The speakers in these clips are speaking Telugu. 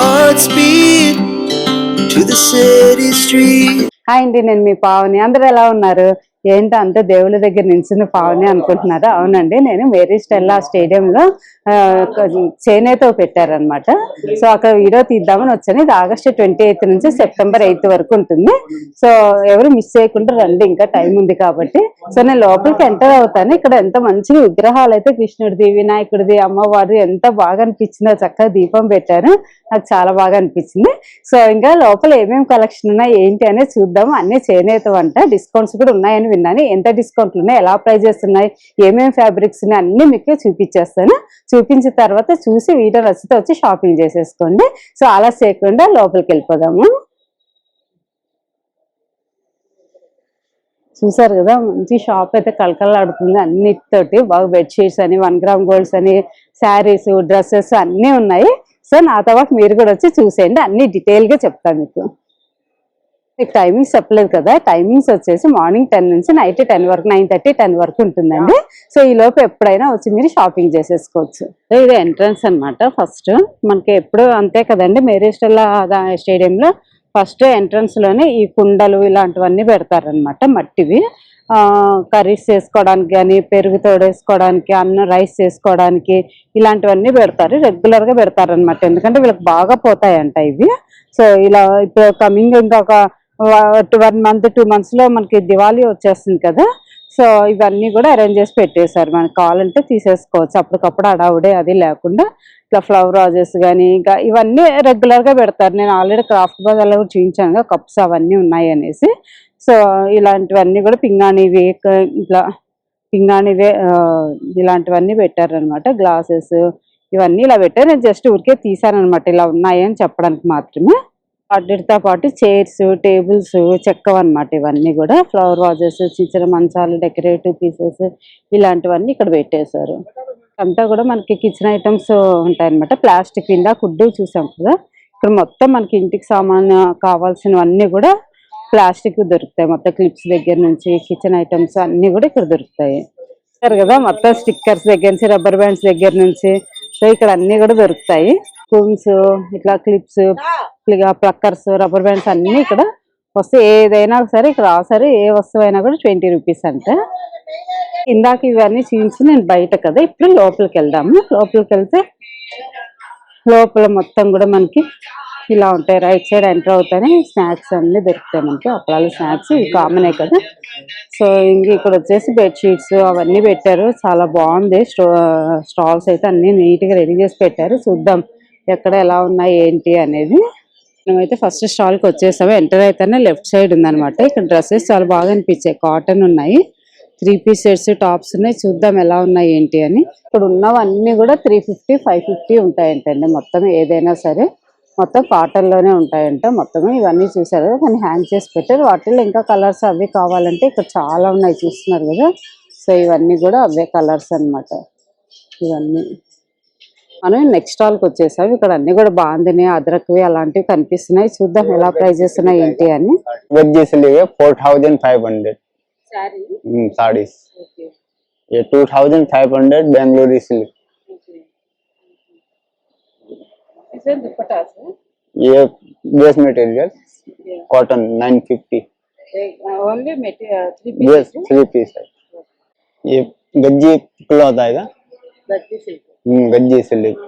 hearts beat to the city street. Hi అండి నేను మీ పావని అందరూ ఎలా ఉన్నారు ఏంటి అంత దేవుళ్ళ దగ్గర నిల్చున్న పావని అనుకుంటున్నారు? అవునండి. నేను మేరీ స్టెల్లా స్టేడియంలో ఆ, చేనేత పెట్టారనమాట సో అక్కడ వీడియో తీద్దామని వచ్చాను. ఇది ఆగస్టు ట్వంటీ ఎయిత్ నుంచి సెప్టెంబర్ ఎయిత్ వరకు ఉంటుంది. సో ఎవరు మిస్ చేయకుండా రండి. ఇంకా టైం ఉంది కాబట్టి. సో నేను లోపలికి ఎంటర్ అవుతాను. ఇక్కడ ఎంత మంచి విగ్రహాలు అయితే కృష్ణుడిది వినాయకుడిది అమ్మవారిది ఎంత బాగా అనిపించిందో చక్కగా దీపం పెట్టారు. నాకు చాలా బాగా అనిపించింది. సో ఇంకా లోపల ఏమేమి కలెక్షన్ ఉన్నాయి ఏంటి అనేది చూద్దాము. అన్ని చేనేత వంట డిస్కౌంట్స్ కూడా ఉన్నాయని విన్నాను. ఎంత డిస్కౌంట్లు ఉన్నాయి ఎలా ప్రైజెస్ ఉన్నాయి ఏమేమి ఫ్యాబ్రిక్స్ ఉన్నాయి అన్ని మీకు చూపించేస్తాను. చూపించిన తర్వాత చూసి వీడియో నచ్చితే వచ్చి షాపింగ్ చేసేసుకోండి. సో అలా చేయకుండా లోపలికి వెళ్ళిపోదాము. చూసారు కదా మంచి షాప్ అయితే కలకలాడుతుంది అన్నిటితోటి బాగా బెడ్షీట్స్ అని వన్ గ్రామ్ గోల్డ్స్ అని శారీస్ డ్రెస్సెస్ అన్నీ ఉన్నాయి. సో నాతో పాటు మీరు కూడా వచ్చి చూసేయండి. అన్ని డీటెయిల్గా చెప్తాను మీకు. మీకు టైమింగ్స్ చెప్పలేదు కదా టైమింగ్స్ వచ్చేసి మార్నింగ్ టెన్ నుంచి నైట్ టెన్ వరకు నైన్ థర్టీ టెన్ వరకు ఉంటుందండి. సో ఈ లోపు ఎప్పుడైనా వచ్చి మీరు షాపింగ్ చేసేసుకోవచ్చు. ఇది ఎంట్రన్స్ అన్నమాట ఫస్ట్ మనకి ఎప్పుడు అంతే కదండి మేరీస్టెల్లా స్టేడియంలో ఫస్ట్ ఎంట్రన్స్లోనే ఈ కుండలు ఇలాంటివన్నీ పెడతారనమాట మట్టివి. కర్రీస్ చేసుకోవడానికి కానీ పెరుగు తోడేసుకోవడానికి అన్నం రైస్ చేసుకోవడానికి ఇలాంటివన్నీ పెడతారు. రెగ్యులర్గా పెడతారనమాట ఎందుకంటే వీళ్ళకి బాగా పోతాయంట ఇవి. సో ఇలా ఇప్పుడు కమింగ్ ఇంకొక వన్ మంత్ టూ మంత్స్లో మనకి దివాళీ వచ్చేస్తుంది కదా. సో ఇవన్నీ కూడా అరేంజ్ చేసి పెట్టేశారు. మనకి కావాలంటే తీసేసుకోవచ్చు. అప్పటికప్పుడు అడావుడే అది లేకుండా ఇట్లా ఫ్లవర్ రాజెస్ కానీ ఇంకా ఇవన్నీ రెగ్యులర్గా పెడతారు. నేను ఆల్రెడీ క్రాఫ్ట్ బజార్లో కూడా చూపించాను కప్స్ అవన్నీ ఉన్నాయి అనేసి. సో ఇలాంటివన్నీ కూడా పింగాణివి వేక్ ఇట్లా పింగాణివే వే ఇలాంటివన్నీ పెట్టారనమాట. గ్లాసెస్ ఇవన్నీ ఇలా పెట్టారు. నేను జస్ట్ ఊరికే తీసాను అనమాట ఇలా ఉన్నాయని చెప్పడానికి మాత్రమే. వాటితో పాటు చైర్స్ టేబుల్స్ చెక్కవ అనమాట ఇవన్నీ కూడా. ఫ్లవర్ వాజెస్ చిన్న చిన్న మంచాలు డెకరేటివ్ పీసెస్ ఇలాంటివన్నీ ఇక్కడ పెట్టేశారు. అంతా కూడా మనకి కిచెన్ ఐటమ్స్ ఉంటాయన్నమాట. ప్లాస్టిక్ కింద కుడ్డు చూసాం కదా. ఇక్కడ మొత్తం మనకి ఇంటికి సామాన్ కావాల్సినవన్నీ కూడా ప్లాస్టిక్ దొరుకుతాయి. మొత్తం క్లిప్స్ దగ్గర నుంచి కిచెన్ ఐటమ్స్ అన్ని కూడా ఇక్కడ దొరుకుతాయి. కదా మొత్తం స్టిక్కర్స్ దగ్గర నుంచి రబ్బర్ బ్యాండ్స్ దగ్గర నుంచి. సో ఇక్కడ అన్ని కూడా దొరుకుతాయి. స్పూన్స్ ఇట్లా క్లిప్స్ ప్లక్కర్స్ రబ్బర్ బ్యాండ్స్ అన్ని ఇక్కడ వస్తే ఏదైనా సరే ఇక్కడ సరే ఏ వస్తువు అయినా కూడా ట్వంటీ రూపీస్ అంటే. ఇందాక ఇవన్నీ చూపించి నేను బయట కదా ఇప్పుడు లోపలికి వెళ్దాము. లోపలికి వెళ్తే లోపల మొత్తం కూడా మనకి ఇలా ఉంటాయి. రైట్ సైడ్ ఎంటర్ అవుతానే స్నాక్స్ అన్ని దొరుకుతాయి మనకి. అప్పడాలు స్నాక్స్ ఇవి కామనే కదా. సో ఇంక ఇక్కడ వచ్చేసి బెడ్షీట్స్ అవన్నీ పెట్టారు. చాలా బాగుంది. స్టో స్టాల్స్ అయితే అన్ని నీట్గా రెడీ చేసి పెట్టారు. చూద్దాం. ఎక్కడ ఎలా ఉన్నాయి ఏంటి అనేది మేమైతే ఫస్ట్ స్టాల్కి వచ్చేసాము. ఎంటర్ అయితేనే లెఫ్ట్ సైడ్ ఉందన్నమాట. ఇక్కడ డ్రెస్సెస్ చాలా బాగా అనిపించాయి. కాటన్ ఉన్నాయి. త్రీ పీస్ సెట్స్ టాప్స్ ఉన్నాయి. చూద్దాం ఎలా ఉన్నాయి ఏంటి అని. ఇక్కడ ఉన్నవన్నీ కూడా త్రీ ఫిఫ్టీ ఫైవ్ ఫిఫ్టీ ఉంటాయంటండి. మొత్తం ఏదైనా సరే మొత్తం కాటన్లోనే ఉంటాయంట మొత్తం ఇవన్నీ చూసారు కదా కానీ హ్యాంగ్ చేసి పెట్టారు. వాటిల్లో ఇంకా కలర్స్ అవి కావాలంటే ఇక్కడ చాలా ఉన్నాయి చూస్తున్నారు కదా. సో ఇవన్నీ కూడా అవే కలర్స్ అన్నమాట. ఇవన్నీ. మనం నెక్స్ట్ స్టాల్ కి వచ్చేసాం ఇక్కడ అన్ని కూడా బాగుంది అదరక్వి అలాంటివి కనిపిస్తున్నాయి చూద్దాం ఎలా ప్రైజెస్ ఉన్నాయి ఏంటి అని वेज लिए four thousand five hundred saris ये two thousand five hundred Bangalore silk ये dress material cotton nine fifty only dress three piece है ये गज्जी क्लॉथ आएगा हम्म, गज्जी सिल्क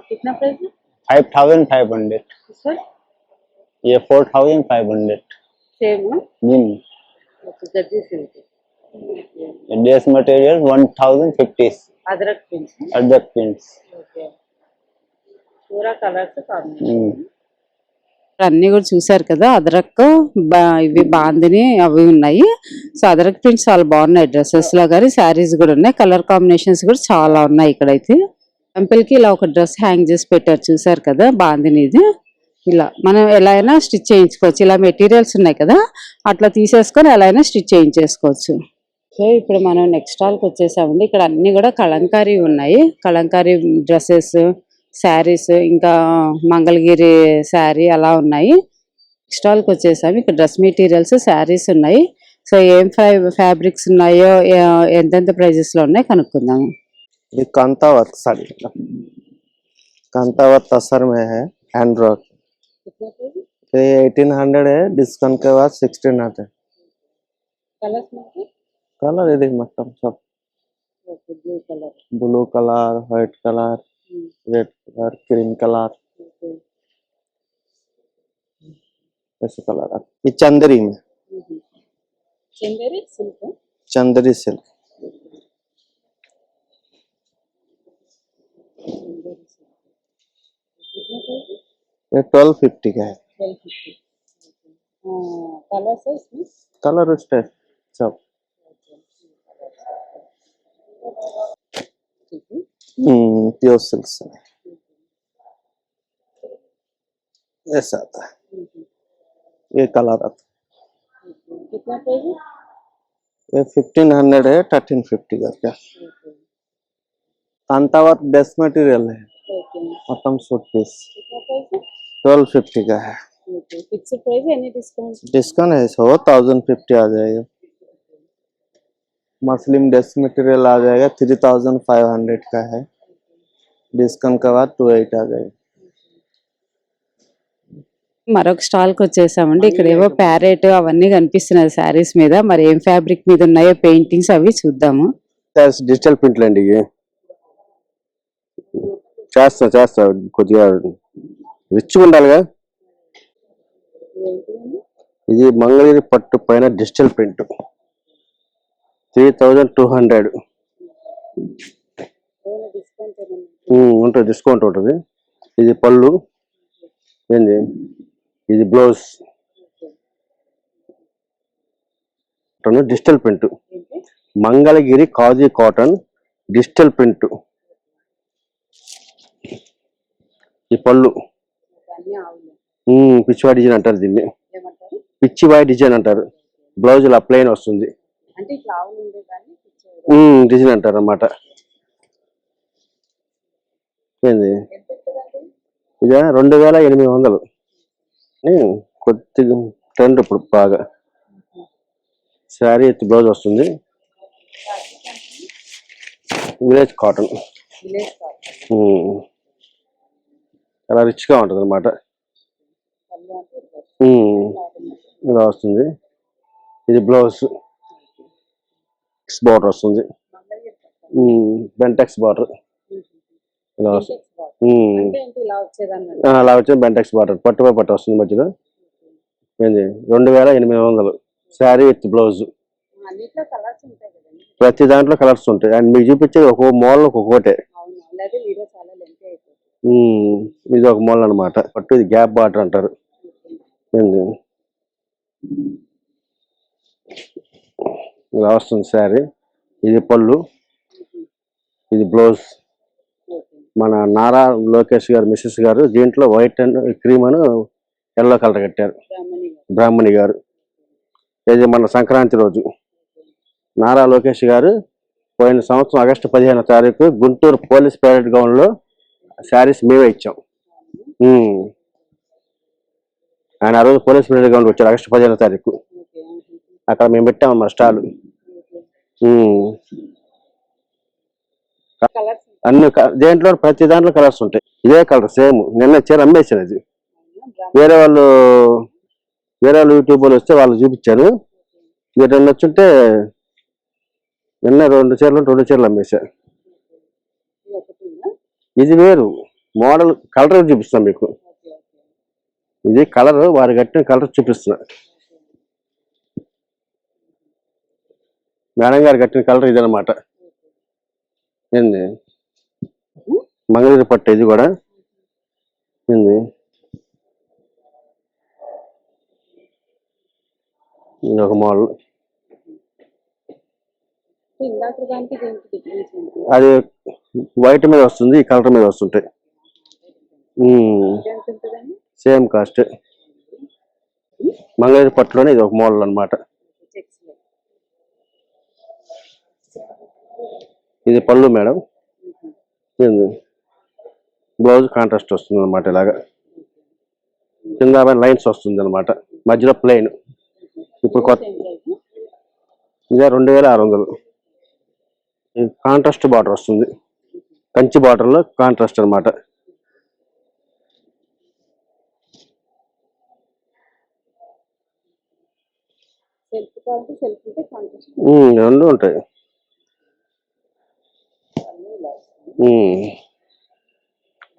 कितना प्राइस है five thousand five hundred sir ये four thousand five hundred same गद्दी silk dress material one thousand fifty Ajrakh prints Ajrakh prints okay పూరా కలర్స్ हम्म, అన్ని కూడా చూసారు కదా అదరక్ బా- ఇవి బాందిని అవి ఉన్నాయి సో అదరక్ ప్రింట్స్ చాలా బాగున్నాయి డ్రెస్సెస్ లో కానీ శారీస్ కూడా ఉన్నాయి కలర్ కాంబినేషన్స్ కూడా చాలా ఉన్నాయి ఇక్కడైతే టెంపుల్కి ఇలా ఒక డ్రెస్ హ్యాంగ్ చేసి పెట్టారు చూసారు కదా బాందినిది ఇలా మనం ఎలా అయినా స్టిచ్ చేయించుకోవచ్చు. ఇలా మెటీరియల్స్ ఉన్నాయి కదా అట్లా తీసేసుకొని ఎలా అయినా స్టిచ్ చేయించేసుకోవచ్చు. సో ఇప్పుడు మనం నెక్స్ట్ స్టాల్కి వచ్చేసామండి. ఇక్కడ అన్ని కూడా కలంకారీ ఉన్నాయి. కలంకారీ డ్రెస్సెస్ శారీస్ ఇంకా మంగళగిరి శారీ అలా ఉన్నాయి. స్టాల్కి వచ్చేసాము. ఇక్కడ డ్రెస్ మెటీరియల్స్ శారీస్ ఉన్నాయి. సో ఏం ఫ్యాబ్రిక్స్ ఉన్నాయో ఎంతెంత ప్రైజెస్లో ఉన్నాయో ఉన్నాయి కనుక్కుందాము ये कांतावत साड़ी कांता वर्क असर में है हैंड वर्क कितना ये एटीन हंड्रेड है डिस्काउंट के बाद सिक्सटीन आता है। कलर ये देख मतलब सब। Blue colour white colour red colour cream colour ऐसे कलर ये चंदरी में। Chanderi silk Chanderi silk Chanderi silk कितना प्राइस ये ट्वेल्व फिफ्टी का है। फिफ्टी है इसमें? कलर उस टाइप सब। हम्म प्योर सिल्क से। ऐसा आता है। ये कलर आता कितना ये फिफ्टीन हंड्रेड है थर्टीन फिफ्टी करके। कांतावर ड्रेस मटेरियल है ओके మొత్తం सूट पीस कितना प्राइस है ट्वेल्व फिफ्टी का है ओके फिक्स्ड प्राइस है एनी डिस्काउंट डिस्काउंट है सो थाउजेंड फिफ्टी आ जाएगा मसलिम ड्रेस मटेरियल आ जाएगा थ्री थाउजेंड फाइव हंड्रेड का है डिस्काउंट के बाद टू एट आ जाएगा మరొక స్టాల్ కి వచ్చేసామండి ఇక్కడ ఏవో ప్యారెట్ అవన్నీ కనిపిస్తున్నాయి శారీస్ మీద మరి ఏం ఫ్యాబ్రిక్ మీద ఉన్నాయో పెయింటింగ్స్ అవి చూద్దాము సార్ డిజిటల్ ప్రింట్లు అండి ఇవి చేస్తా చేస్తా. కొద్దిగా రిచ్గా ఉండాలిగా. ఇది మంగళగిరి పట్టు పైన digital print. Three thousand two hundred. ఉంటుంది డిస్కౌంట్ ఉంటుంది. ఇది పళ్ళు. ఏంది? ఇది బ్లౌజ్. Digital print. మంగళగిరి కాజీ కాటన్ డిజిటల్ ప్రింట్. ఈ పళ్ళు. పిచ్చివాడి డిజైన్ అంటారు దీన్ని. పిచ్చివాడి డిజైన్ అంటారు. బ్లౌజ్ ఇలా ప్లెయిన్ వస్తుంది. డిజైన్ అంటారు అన్నమాట. ఏంది? ఇదే రెండు వేల ఎనిమిది వందలు. కొద్దిగా ట్రెండ్ ఇప్పుడు బాగా. శారీ ఎత్తి బ్లౌజ్ వస్తుంది. Village cotton. చాలా రిచ్గా ఉంటుంది అనమాట ఇలా వస్తుంది ఇది బ్లౌజ్. బార్డర్ వస్తుంది. బెంటెక్స్ బార్డర్ ఇలా వస్తుంది. అలా వచ్చి బెంటెక్స్ బార్డర్ పట్టుపై పట్టు వస్తుంది మధ్యలో. ఏంది? రెండు వేల ఎనిమిది వందలు. శారీ విత్ బ్లౌజ్ ప్రతి దాంట్లో కలర్స్ ఉంటాయి. అండ్ మీకు చూపించేది ఒక్కో మోడల్ ఒక్కొక్కటే. ఇది ఒక మూల అనమాట పట్టు ఇది గ్యాప్ బాటర్ అంటారు. ఇలా వస్తుంది శారీ. ఇది పళ్ళు. ఇది బ్లౌజ్. మన నారా లోకేష్ గారు మిస్సెస్ గారు దీంట్లో వైట్ అండ్ క్రీమ్ అని ఎల్లో కలర్ కట్టారు. బ్రాహ్మణి గారు. ఇది మన సంక్రాంతి రోజు. నారా లోకేష్ గారు పోయిన సంవత్సరం ఆగస్టు పదిహేను తారీఖు గుంటూరు పోలీస్ పరేడ్ గ్రౌండ్లో శారీస్ మేమే ఇచ్చాం. ఆయన ఆ రోజు పోలీస్ ప్యారెడ్ గ్రౌండ్ వచ్చారు ఆగస్టు పదిహేను తారీఖు. అక్కడ మేము పెట్టాము మా స్టాల్. అన్ని దేంట్లో ప్రతి దాంట్లో కలర్స్ ఉంటాయి. ఇదే కలర్ సేమ్. నిన్న చీర అమ్మేసాను అది. వేరే వాళ్ళు వేరే వాళ్ళు యూట్యూబ్ వాళ్ళు వస్తే వాళ్ళు చూపించాను మీరు నిన్న వచ్చుంటే నిన్న రెండు చీరలు రెండు చీరలు అమ్మేశా ఇది వేరు. మోడల్ కలర్ చూపిస్తాను మీకు. ఇది కలర్ వారు కట్టిన కలర్ చూపిస్తున్నా. మేడం గారు కట్టిన కలర్ ఇదనమాట ఏంది? మంగళగిరి పట్టు ఇది కూడా. ఏంది? ఇది ఒక మోడల్. అది వైట్ మీద వస్తుంది ఈ కలర్ మీద వస్తుంటాయి. Same cost. మంగళగిరి పట్టులోనే ఇది ఒక మోడల్లో ఇది పళ్ళు మేడం. బ్లౌజ్ కాంట్రాస్ట్ వస్తుంది అనమాట ఇలాగా. కింద లైన్స్ వస్తుంది అనమాట మధ్యలో ప్లెయిన్. ఇప్పుడు కొత్త ఇదే రెండు వేల ఆరు వందలు. కాంట్రాస్ట్ బార్డర్ వస్తుంది. కంచి బార్డర్లో కాంట్రాస్ట్ అనమాట రెండు ఉంటాయి.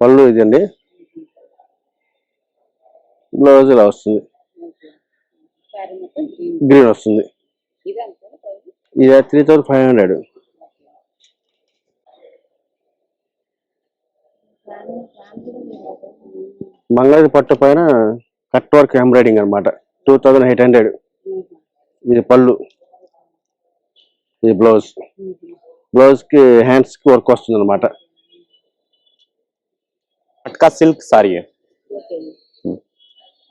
పళ్ళు ఇదండి. బ్లౌజ్ ఇలా వస్తుంది. గ్రీన్ వస్తుంది. ఇది three thousand five hundred Mangalagiri పట్టు పైన కట్ వర్క్ ఎంబ్రాయిడింగ్ అనమాట టూ థౌజండ్ ఎయిట్ హండ్రెడ్ ఇది పళ్ళు ఇది బ్లౌజ్ బ్లౌజ్ కి హ్యాండ్స్ కి వర్క్ వస్తుంది అనమాట मटका सिल्क साड़ी है ఓకే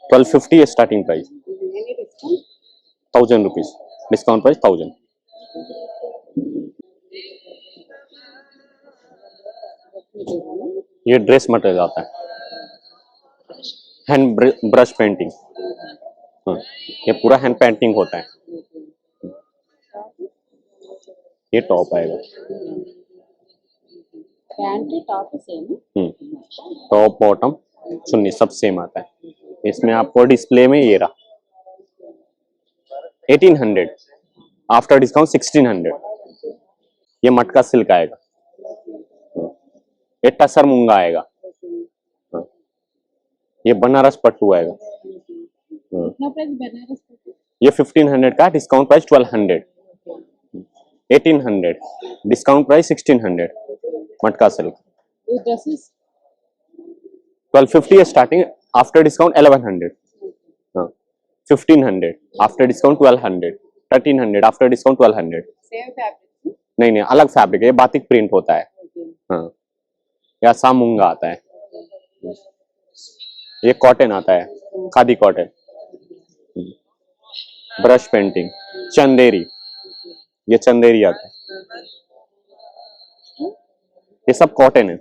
ट्वेल्व फिफ्टी है starting price any discount thousand rupees discount price thousand ये ड्रेस मटेरियल आता है हैंड ब्रश पेंटिंग हाँ, ये पूरा हैंड पेंटिंग होता है ये टॉप आएगा। टॉप बॉटम चुन्नी सब सेम आता है। इसमें आपको डिस्प्ले में ये रहा। 1800 आफ्टर डिस्काउंट 1600 ये मटका सिल्क आएगा। ये टसर मुंगा आएगा। ये बनारस पट्टू आएगा। ये 1500 का discount price 1200 eighteen hundred. Discount price sixteen hundred. Matka silk. Twelve fifty starting after discount eleven hundred fifteen hundred after discount twelve hundred thirteen hundred after discount twelve hundred नहीं नहीं अलग फैब्रिक है। ये बातिक प्रिंट होता है। हाँ। या सामूँगा आता है। ये कॉटन आता है। Khadi cotton brush painting Chanderi. ये चंदेरी आता है ये सब कॉटन है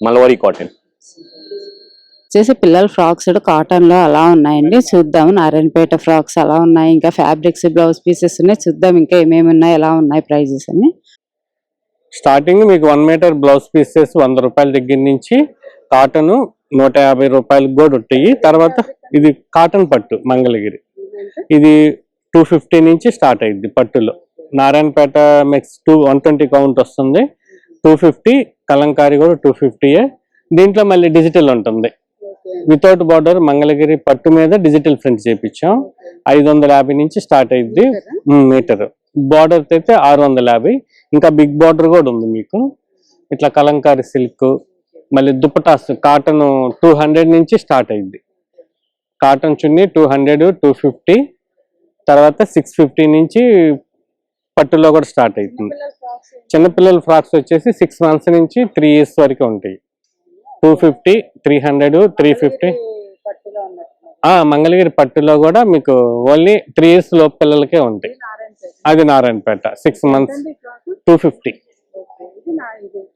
मलवरी कॉटन వచ్చేసి పిల్లల ఫ్రాక్స్ కాటన్ లో అలా ఉన్నాయండి చూద్దాం నారాయణపేట ఫ్రాక్స్ అలా ఉన్నాయి ఇంకా ఫ్యాబ్రిక్స్ బ్లౌజ్ పీసెస్ ఉన్నాయి చూద్దాం ఇంకా ఏమేమి ఉన్నాయి ఎలా ఉన్నాయి ప్రైజెస్ అని స్టార్టింగ్ మీకు వన్ మీటర్ బ్లౌజ్ పీసెస్ వంద రూపాయల దగ్గర నుంచి కాటన్ నూట యాభై రూపాయలకు కూడా ఉంటాయి తర్వాత ఇది కాటన్ పట్టు మంగళగిరి ఇది టూ ఫిఫ్టీ నుంచి స్టార్ట్ అయింది పట్టులో. Narayanpet mix two one twenty count వస్తుంది. టూ ఫిఫ్టీ కలంకారీ కూడా టూ ఫిఫ్టీయే దీంట్లో మళ్ళీ డిజిటల్ ఉంటుంది. వితౌట్ బార్డర్ మంగళగిరి పట్టు మీద డిజిటల్ ప్రింట్ చేపించాం. ఐదు వందల యాభై నుంచి స్టార్ట్ అయింది మీటర్? బార్డర్ అయితే ఆరు వందల యాభై. ఇంకా బిగ్ బార్డర్ కూడా ఉంది మీకు. ఇట్లా కలంకారీ సిల్క్ మళ్ళీ దుపటాస్ కాటన్ టూ హండ్రెడ్ నుంచి స్టార్ట్ అయింది కాటన్ చున్నీ టూ హండ్రెడ్ టూ ఫిఫ్టీ. తర్వాత సిక్స్ ఫిఫ్టీ నుంచి పట్టులో కూడా స్టార్ట్ అవుతుంది. చిన్నపిల్లల ఫ్రాక్స్ వచ్చేసి సిక్స్ మంత్స్ నుంచి త్రీ ఇయర్స్ వరకు ఉంటాయి. Two fifty three hundred three fifty Mangalagiri పట్టులో కూడా మీకు ఓన్లీ త్రీ ఇయర్స్ లోపు పిల్లలకే ఉంటాయి. అది Narayanpet six months two fifty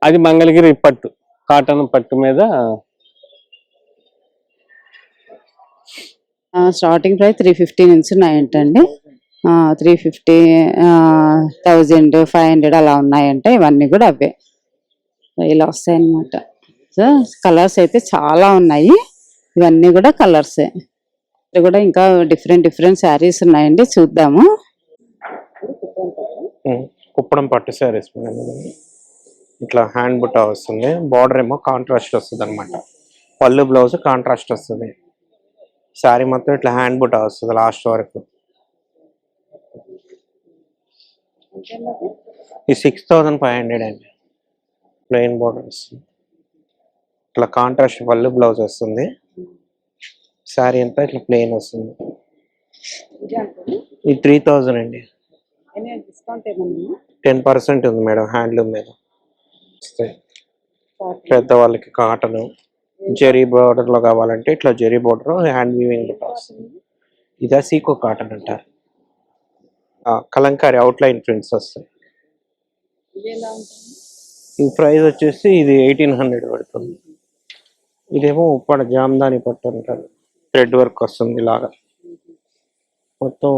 అది మంగళగిరి పట్టు కాటన్ పట్టు మీద స్టార్టింగ్ ప్రైస్ త్రీ ఫిఫ్టీ నుంచి ఉన్నాయంటండి. Three fifty thousand five hundred అలా ఉన్నాయంట. ఇవన్నీ కూడా అవే. ఇలా వస్తాయన్నమాట. సో కలర్స్ అయితే చాలా ఉన్నాయి. ఇవన్నీ కూడా కలర్సే కూడా ఇంకా డిఫరెంట్ డిఫరెంట్ శారీస్ ఉన్నాయండి. చూద్దాము. కుప్పడం పట్టు శారీస్ ఇట్లా హ్యాండ్ బుట్ట వస్తుంది. బార్డర్ ఏమో కాంట్రాస్ట్ వస్తుంది అనమాట పళ్ళు బ్లౌజ్ కాంట్రాస్ట్ వస్తుంది. శారీ మొత్తం ఇట్లా హ్యాండ్ బుట్ట వస్తుంది లాస్ట్ వరకు. ఈ సిక్స్ థౌజండ్ ఫైవ్ హండ్రెడ్ అండి. ప్లెయిన్ బార్డర్ వస్తుంది. ఇట్లా కాంట్రాస్ట్ పళ్ళు బ్లౌజ్ వస్తుంది. శారీ అంతా ఇట్లా ప్లెయిన్ వస్తుంది. ఇది త్రీ థౌజండ్ అండి. టెన్ పర్సెంట్ ఉంది మేడం హ్యాండ్లూమ్ మీద. పెద్దవాళ్ళకి కాటన్ జెరీ బార్డర్లో కావాలంటే ఇట్లా జెరీ బార్డర్ హ్యాండ్ వీవింగ్ కూడా వస్తుంది ఇదే సీకో కాటన్ అంటారు. కలంకారీ అవుట్లైన్ ప్రింట్స్ వస్తాయి. ఈ ప్రైస్ వచ్చేసి ఇది ఎయిటీన్ హండ్రెడ్ పడుతుంది. ఇదేమో ఉప్పడ జామ్దాని పట్టు అంటారు. థ్రెడ్ వర్క్ వస్తుంది ఇలాగా. మొత్తం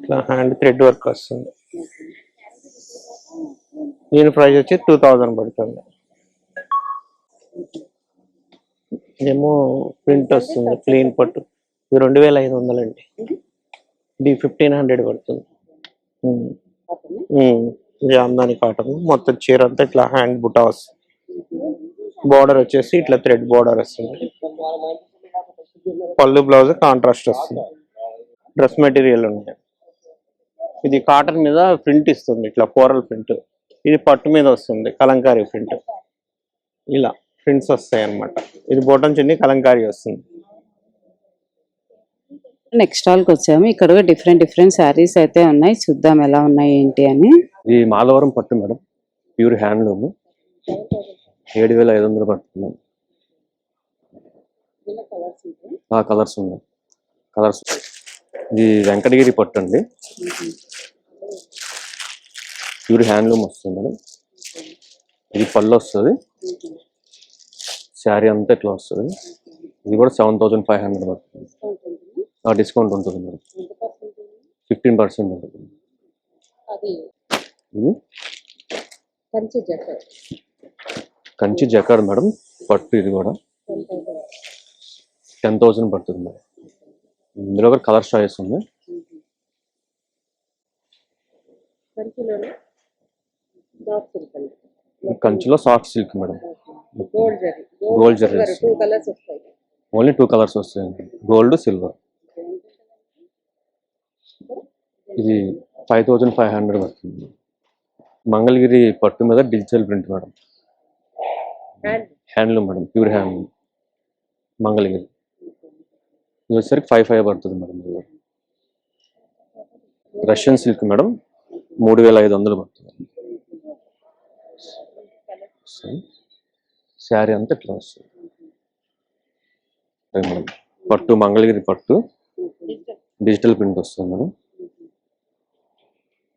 ఇట్లా హ్యాండ్ థ్రెడ్ వర్క్ వస్తుంది. దీని ప్రైస్ వచ్చి టూ థౌజండ్ పడుతుంది. ఇదేమో ప్రింట్ వస్తుంది ప్లెయిన్ పట్టు. ఇది రెండు వేల ఐదు వందలండి. ఇది? ఫిఫ్టీన్ హండ్రెడ్ పడుతుంది. ఉమ్. జామ్దాని కాటన్. మొత్తం చీర అంతా ఇట్లా హ్యాండ్ బుటా వస్తుంది. బార్డర్ వచ్చేసి ఇట్లా థ్రెడ్ బార్డర్ వస్తుంది. పళ్ళు బ్లౌజ్ కాంట్రాస్ట్ వస్తుంది. డ్రెస్ మెటీరియల్ ఉన్నాయి. ఇది కాటన్ మీద ప్రింట్ ఇస్తుంది ఇట్లా కోరల్ ప్రింట్ ఇది పట్టు మీద వస్తుంది కలంకారీ ప్రింట్ ఇలా. ప్రింట్స్ వస్తాయి అన్నమాట ఇది బోటం చున్ని కలంకారీ వస్తుంది. నెక్స్ట్ స్టాల్కి వచ్చాము. ఇక్కడ కూడా డిఫరెంట్ డిఫరెంట్ శారీస్ అయితే ఉన్నాయి. చూద్దాం ఎలా ఉన్నాయి ఏంటి అని. ఇది మాధవరం పట్టు మేడం. ప్యూర్ హ్యాండ్లూమ్ ఏడు వేల ఐదు వందలు పడుతుంది ఆ కలర్స్ ఉన్నాయి. కలర్స్ ఇది వెంకటగిరి పట్టు అండి. ప్యూర్ హ్యాండ్లూమ్ వస్తుంది మేడం. ఇది పళ్ళు వస్తుంది. శారీ అంతా ఇట్లా వస్తుంది ఇది కూడా సెవెన్ థౌసండ్ ఫైవ్ హండ్రెడ్ పడుతుంది. ఆ డిస్కౌంట్ ఉంటుంది మేడం. ఫిఫ్టీన్ పర్సెంట్ ఉంటుంది. ఇది? Kanchi jacquard madam. పట్టు ఇది కూడా. టెన్ థౌసండ్ పడుతుంది మేడం. ఇందులో కూడా కలర్ చాయిస్ ఉంది. కంచిలో soft silk madam. Gold zari only two colours వస్తాయండి గోల్డ్ సిల్వర్ ఇది ఫైవ్ థౌజండ్ ఫైవ్ హండ్రెడ్ పడుతుంది. మంగళగిరి పట్టు మీద digital print madam. Handloom madam. Pure handloom Mangalagiri. ఇది వచ్చేసరికి ఫైవ్ ఫైవ్ పడుతుంది మేడం. ఇది. Russian silk madam. మూడు వేల ఐదు వందలు పడుతుంది. శారీ అంతా ఇట్లా వస్తుంది. మేడం పట్టు మంగళగిరి పట్టు. డిజిటల్ ప్రింట్ వస్తుంది మేడం.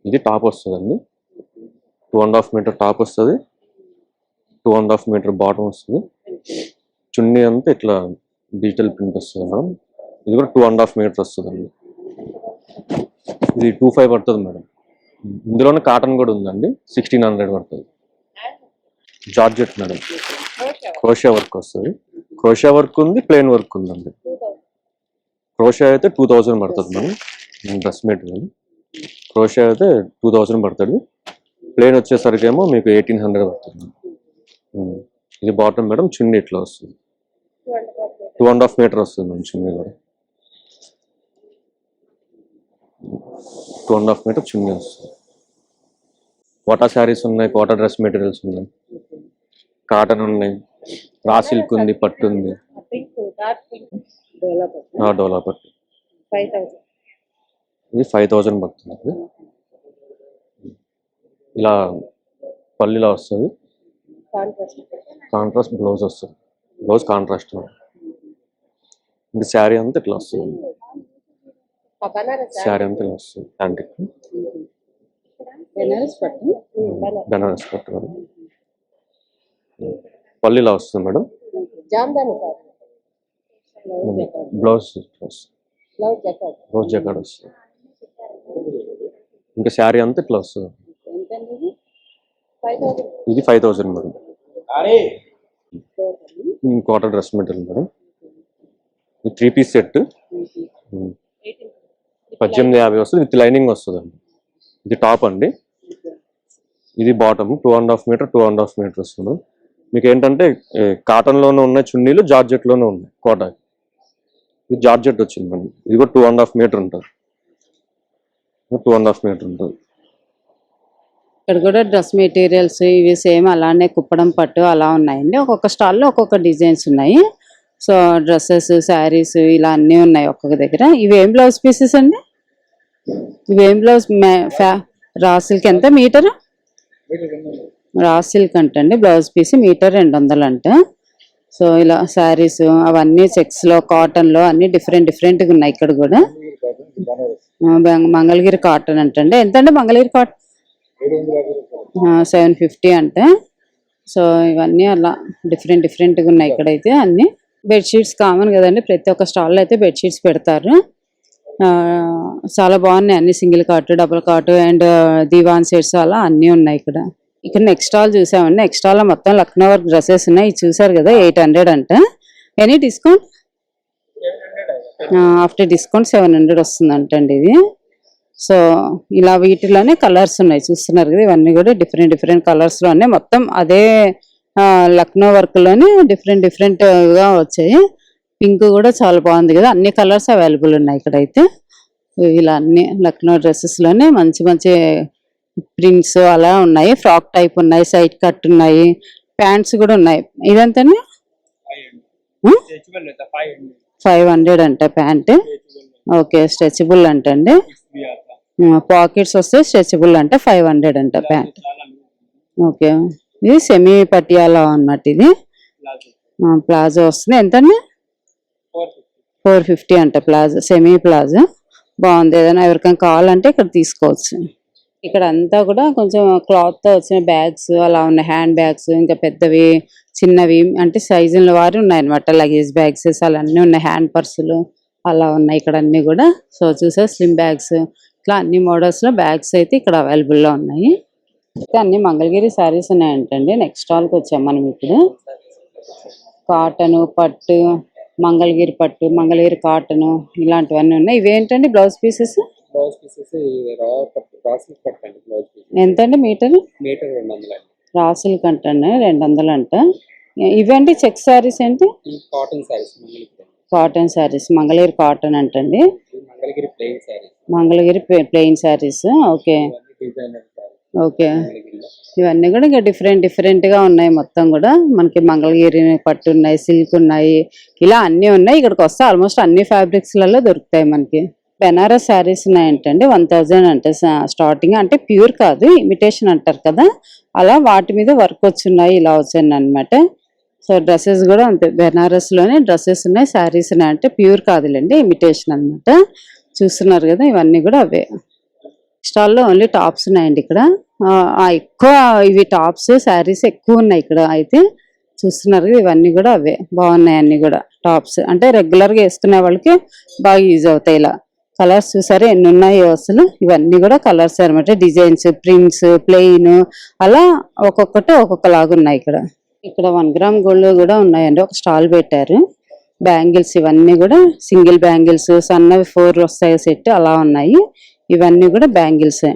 ఇది టాప్ వస్తుందండి. Two and half metre top వస్తుంది. Two and half metre bottom వస్తుంది. చున్నీ అంతా ఇట్లా డిజిటల్ ప్రింట్ వస్తుంది మేడం. ఇది కూడా టూ అండ్ హాఫ్ మీటర్ వస్తుందండి. ఇది టూ ఫైవ్ పడుతుంది మేడం. ఇందులోనే కాటన్ కూడా ఉందండి. సిక్స్టీన్ హండ్రెడ్ పడుతుంది. Georgette madam. క్రోషియా వర్క్ వస్తుంది. క్రోషియా వర్క్ ఉంది ప్లెయిన్ వర్క్ ఉందండి. క్రోషియా అయితే టూ థౌజండ్ పడుతుంది మేడం డ్రెస్ మెటీరియల్ క్రోషియా అయితే టూ థౌజండ్ పడుతుంది. ప్లెయిన్ వచ్చేసరికి ఏమో మీకు ఎయిటీన్ హండ్రెడ్ పడుతుంది. ఇది బాటమ్ మేడం చున్నీ ఇట్లా వస్తుంది. టూ అండ్ హాఫ్ మీటర్ వస్తుంది మేడం చున్నీ కూడా. టూ అండ్ హాఫ్ మీటర్ చున్నీ వస్తుంది. కోటా శారీస్ ఉన్నాయి కోటా డ్రెస్ మెటీరియల్స్ ఉన్నాయి. కాటన్ ఉన్నాయి. రా సిల్క్ ఉంది పట్టు ఉంది. డోలా పట్టు. ఇది ఫైవ్ థౌజండ్ పడుతుంది. ఇలా పల్లిలా వస్తుంది. కాంట్రాస్ట్ బ్లౌజ్ వస్తుంది. బ్లౌజ్ కాంట్రాస్ట్ ఇది శారీ అంతా ఇట్లా వస్తుంది. శారీ అంతా ఇలా వస్తుంది. ప్యాంట్కి. బెనారస్ పట్టు. మేడం పళ్ళు ఇలా వస్తుంది మేడం. Blouse blouse. జకాడ్. వస్తుంది. ఇంకా శారీ అంతా ఇట్లా వస్తుంది. ఇది five thousand madam. Cotton dress material madam. ఇది త్రీ పీస్ సెట్. పద్దెనిమిది యాభై వస్తుంది. విత్ లైనింగ్ వస్తుంది అండి. ఇది టాప్ అండి. ఇది bottom. Two and half metre two and half metre వస్తుంది. మీకు ఏంటంటే ఏ, cotton లోనే ఉన్నాయి చున్నీలు జార్జెట్లోనే ఉన్నాయి కోట. ఇది జార్జెట్ వచ్చింది మేడం ఇది కూడా టూ అండ్ హాఫ్ మీటర్ ఉంటుంది. టూ అండ్ హాఫ్ మీటర్ ఉంటుంది. ఇక్కడ కూడా డ్రెస్ మెటీరియల్స్ ఇవి సేమ్ అలానే కుప్పడం పట్టు అలా ఉన్నాయండి. ఒక్కొక్క స్టాల్లో ఒక్కొక్క డిజైన్స్ ఉన్నాయి. సో డ్రెస్సెస్ శారీస్ ఇలా అన్నీ ఉన్నాయి ఒక్కొక్క దగ్గర. ఇవి ఏం బ్లౌజ్ పీసెస్ అండి? ఇవి ఏం బ్లౌజ్ రా సిల్క్ ఎంత మీటర్? రా సిల్క్ అంటండి బ్లౌజ్ పీస్ మీటర్ రెండు వందలు అంట. సో ఇలా శారీస్ అవన్నీ చెక్స్లో కాటన్లో అన్ని డిఫరెంట్ డిఫరెంట్గా ఉన్నాయి ఇక్కడ కూడా. బెంగ- మంగళగిరి కాటన్ అంటండి. ఎంత అండి మంగళగిరి కాటన్ సెవెన్ ఫిఫ్టీ అంటే. సో ఇవన్నీ అలా డిఫరెంట్ డిఫరెంట్గా ఉన్నాయి ఇక్కడైతే అన్ని. బెడ్షీట్స్ కామన్ కదండి ప్రతి ఒక్క స్టాల్లో అయితే బెడ్షీట్స్ పెడతారు. చాలా బాగున్నాయి అన్ని single cot double cot and divan sets అలా అన్నీ ఉన్నాయి ఇక్కడ. ఇక్కడ నెక్స్ట్ స్టాల్ చూసామండి. నెక్స్ట్ స్టాల్ మొత్తం లక్నో వర్క్ డ్రెస్సెస్ ఉన్నాయి. చూసారు కదా ఎయిట్ హండ్రెడ్ అంట. Any discount after discount seven hundred వస్తుందంటండి ఇది. సో ఇలా వీటిలోనే కలర్స్ ఉన్నాయి. చూస్తున్నారు కదా ఇవన్నీ కూడా డిఫరెంట్ డిఫరెంట్ కలర్స్లోనే మొత్తం అదే లక్నో వర్క్లోనే డిఫరెంట్ డిఫరెంట్గా వచ్చాయి. పింక్ కూడా చాలా బాగుంది కదా అన్ని కలర్స్ అవైలబుల్ ఉన్నాయి ఇక్కడ అయితే ఇలా అన్ని లక్నో డ్రెస్సెస్లోనే మంచి మంచి ప్రింట్స్ అలా ఉన్నాయి ఫ్రాక్ టైప్ ఉన్నాయి సైడ్ కట్ ఉన్నాయి ప్యాంట్స్ కూడా ఉన్నాయి. ఇదంతా ఫైవ్ హండ్రెడ్ అంట ప్యాంట్ ఓకే స్ట్రెచబుల్ అంటండి. పాకెట్స్ వస్తే స్ట్రెచబుల్ అంటే ఫైవ్ హండ్రెడ్ అంట ప్యాంట్ ఓకే ఇది సెమీ పటియాలా అన్నమాట ఇది. ప్లాజో వస్తుంది. ఎంతండి ఫోర్ ఫిఫ్టీ అంట ప్లాజో సెమీ ప్లాజో బాగుంది. ఏదైనా ఎవరికైనా కావాలంటే ఇక్కడ తీసుకోవచ్చు. ఇక్కడ అంతా కూడా కొంచెం క్లాత్తో వచ్చిన బ్యాగ్స్ అలా ఉన్నాయి హ్యాండ్ బ్యాగ్స్ ఇంకా పెద్దవి చిన్నవి అంటే సైజుల వారి ఉన్నాయి అనమాట లగేజ్ బ్యాగ్స్ అలా అన్నీ ఉన్నాయి హ్యాండ్ పర్సులు అలా ఉన్నాయి ఇక్కడ అన్ని కూడా. సో చూసా స్లిమ్ బ్యాగ్స్ ఇట్లా అన్ని మోడల్స్లో బ్యాగ్స్ అయితే ఇక్కడ అవైలబుల్లో ఉన్నాయి. అయితే అన్ని మంగళగిరి శారీస్ ఉన్నాయంటండి. నెక్స్ట్ స్టాల్కి వచ్చాం మనం ఇప్పుడు. కాటన్ పట్టు మంగళగిరి పట్టు మంగళగిరి కాటన్ ఇలాంటివన్నీ ఉన్నాయి. ఇవేంటండి బ్లౌజ్ పీసెస్? బ్లౌజ్ పీసెస్ రా రాసి పట్టండి బ్లౌజ్ పీస్ ఎంతండి మీటర్? మీటర్ రెండు వందలు అండి. రెండు వందలు అంట ఇవండి చెక్ శారీస్ ఏంటి? Cotton saris Mangalagiri cotton saris Mangalagiri cotton అంటండి. Mangalagiri plain saris. Mangalagiri plain saris okay. Okay. ఇవన్నీ కూడా ఇంకా డిఫరెంట్ డిఫరెంట్గా ఉన్నాయి మొత్తం కూడా. మనకి మంగళగిరి పట్టు ఉన్నాయి సిల్క్ ఉన్నాయి ఇలా అన్ని ఉన్నాయి. ఇక్కడికి వస్తే ఆల్మోస్ట్ అన్ని ఫ్యాబ్రిక్స్లలో దొరుకుతాయి మనకి. బెనారస్ శారీస్ ఉన్నాయంటండి వన్ థౌజండ్ అంటే స్టార్టింగ్ అంటే ప్యూర్ కాదు ఇమిటేషన్ అంటారు కదా. అలా వాటి మీద వర్క్ వచ్చున్నాయి ఇలా వచ్చాయి అన్నమాట. సో డ్రెస్సెస్ కూడా అంతే. బెనారస్లోనే డ్రెస్సెస్ ఉన్నాయి శారీస్ ఉన్నాయి అంటే ప్యూర్ కాదులేండి ఇమిటేషన్ అన్నమాట. చూస్తున్నారు కదా ఇవన్నీ కూడా అవే. స్టాల్లో ఓన్లీ టాప్స్ ఉన్నాయండి ఇక్కడ. ఎక్కువ ఇవి టాప్స్ శారీస్ ఎక్కువ ఉన్నాయి ఇక్కడ అయితే. చూస్తున్నారు కదా, ఇవన్నీ కూడా అవే. బాగున్నాయి అన్ని కూడా టాప్స్ అంటే రెగ్యులర్గా వేసుకునే వాళ్ళకి బాగా యూజ్ అవుతాయి ఇలా. కలర్స్ చూసారు? ఎన్ని ఉన్నాయో అసలు. ఇవన్నీ కూడా కలర్స్ అనమాట డిజైన్స్ ప్రింట్స్ ప్లెయిన్ అలా ఒక్కొక్కటి ఒక్కొక్కలాగా ఉన్నాయి ఇక్కడ. ఇక్కడ వన్ గ్రామ్ గోల్డ్ కూడా ఉన్నాయండి. ఒక స్టాల్ పెట్టారు. బ్యాంగిల్స్ ఇవన్నీ కూడా సింగిల్ బ్యాంగిల్స్ సన్నవి ఫోర్ వస్తాయి సెట్ అలా ఉన్నాయి. ఇవన్నీ కూడా బ్యాంగిల్స్.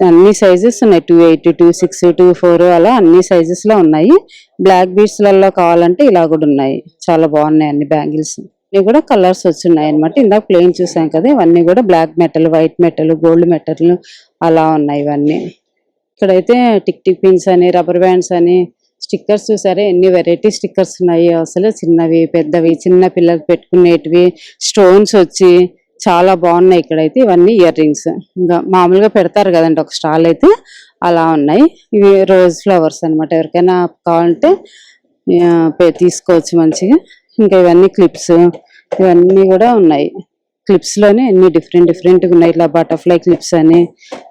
అన్ని సైజెస్ ఉన్నాయి. Two eight two six two four అలా అన్ని సైజెస్లో ఉన్నాయి. బ్లాక్ బీడ్స్లలో కావాలంటే ఇలా కూడా ఉన్నాయి. చాలా బాగున్నాయి అన్ని బ్యాంగిల్స్. ఇవన్నీ కూడా కలర్స్ వచ్చున్నాయి అనమాట ఇందాక ప్లెయిన్ చూసాం కదా ఇవన్నీ కూడా black metal white metal gold metal అలా ఉన్నాయి ఇవన్నీ. ఇక్కడైతే టిక్ టిక్ పిన్స్ అని రబ్బర్ బ్యాండ్స్ అని స్టిక్కర్స్ చూసారా? ఎన్ని వెరైటీ స్టిక్కర్స్ ఉన్నాయి అసలు. చిన్నవి పెద్దవి చిన్న పిల్లలు పెట్టుకునేటివి స్టోన్స్ వచ్చి చాలా బాగున్నాయి ఇక్కడైతే. ఇవన్నీ ఇయర్ రింగ్స్ ఇంకా మామూలుగా పెడతారు కదండి ఒక స్టాల్ అయితే అలా ఉన్నాయి. ఇవి రోజ్ ఫ్లవర్స్ అన్నమాట. ఎవరికైనా కావాలంటే తీసుకోవచ్చు మంచిగా. ఇంకా ఇవన్నీ క్లిప్స్ ఇవన్నీ కూడా ఉన్నాయి. క్లిప్స్లోనే డిఫరెంట్ డిఫరెంట్ ఉన్నాయి. ఇట్లా బటర్ఫ్లై క్లిప్స్ అని.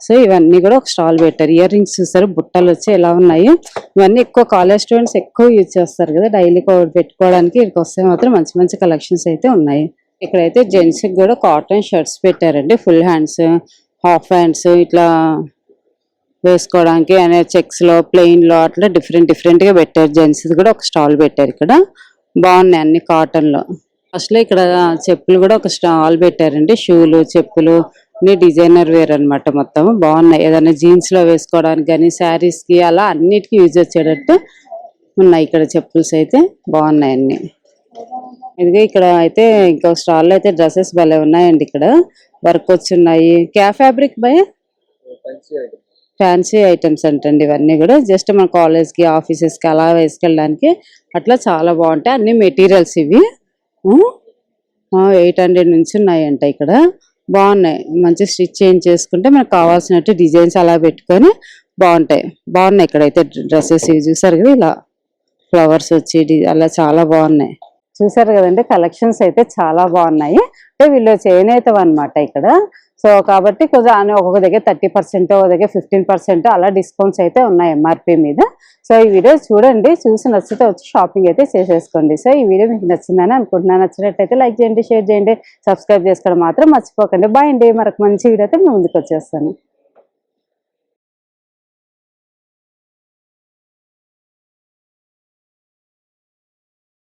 సో ఇవన్నీ కూడా ఒక స్టాల్ పెట్టారు. ఇయర్ రింగ్స్ చూస్తారు బుట్టలు వచ్చి ఎలా ఉన్నాయి? ఇవన్నీ ఎక్కువ కాలేజ్ స్టూడెంట్స్ ఎక్కువ యూజ్ చేస్తారు కదా. డైలీ పెట్టుకోవడానికి ఇక్కడికి వస్తే మాత్రం మంచి మంచి కలెక్షన్స్ అయితే ఉన్నాయి. ఇక్కడైతే జెంట్స్కి కూడా కాటన్ షర్ట్స్ పెట్టారండి. ఫుల్ హ్యాండ్స్ హాఫ్ హ్యాండ్స్ ఇట్లా వేసుకోవడానికి అనే చెక్స్లో లో అట్లా డిఫరెంట్ డిఫరెంట్గా పెట్టారు. జెంట్స్ కూడా ఒక స్టాల్ పెట్టారు ఇక్కడ. బాగున్నాయి అన్ని కాటన్లో. ఇక్కడ చెప్పులు కూడా ఒక స్టాల్ పెట్టారండి. షూలు చెప్పులు అన్ని డిజైనర్ వేర్ అన్నమాట మొత్తం. బాగున్నాయి. ఏదైనా జీన్స్లో వేసుకోవడానికి కానీ శారీస్కి అలా అన్నిటికీ యూజ్ వచ్చేటట్టు ఉన్నాయి ఇక్కడ చెప్పుల్స్ అయితే. బాగున్నాయి అన్ని. ఇదిగే ఇక్కడ అయితే ఇంకో స్టాల్లో అయితే డ్రెస్సెస్ భలే ఉన్నాయండి ఇక్కడ. వర్క్ వచ్చి ఉన్నాయి క్యా ఫ్యాబ్రిక్ బయ ఫ్యాన్సీ ఐటమ్స్ అంటండి ఇవన్నీ కూడా. జస్ట్ మన కాలేజ్కి ఆఫీసెస్కి అలా వేసుకెళ్ళడానికి అట్లా చాలా బాగుంటాయి. అన్ని మెటీరియల్స్ ఇవి. ఎయిట్ హండ్రెడ్ నుంచి ఉన్నాయంట ఇక్కడ. బాగున్నాయి. మంచి స్టిచ్ చేంజ్ చేసుకుంటే మనకు కావాల్సినట్టు డిజైన్స్ అలా పెట్టుకొని బాగుంటాయి. బాగున్నాయి ఇక్కడైతే డ్రెస్సెస్ ఇవి. చూసారు కదా ఇలా ఫ్లవర్స్ వచ్చి అలా చాలా బాగున్నాయి. చూసారు కదండి కలెక్షన్స్ అయితే చాలా బాగున్నాయి. అంటే వీళ్ళు చేనేత అన్నమాట ఇక్కడ. సో కాబట్టి కొంచెం ఒక్కొక్క దగ్గర థర్టీ పర్సెంట్ ఒక దగ్గర ఫిఫ్టీన్ పర్సెంట్ అలా డిస్కౌంట్స్ అయితే ఉన్నాయి ఎంఆర్పి మీద. సో ఈ వీడియో చూడండి చూసి నచ్చితే వచ్చి షాపింగ్ అయితే చేసేసుకోండి. సో ఈ వీడియో మీకు నచ్చిందని అనుకుంటున్నాను. నచ్చినట్లయితే లైక్ చేయండి షేర్ చేయండి సబ్స్క్రైబ్ చేసుకోవడం మాత్రం మర్చిపోకండి. బాయ్ అండి మరొక మంచి వీడియో అయితే మేము ముందుకు వచ్చేస్తాను.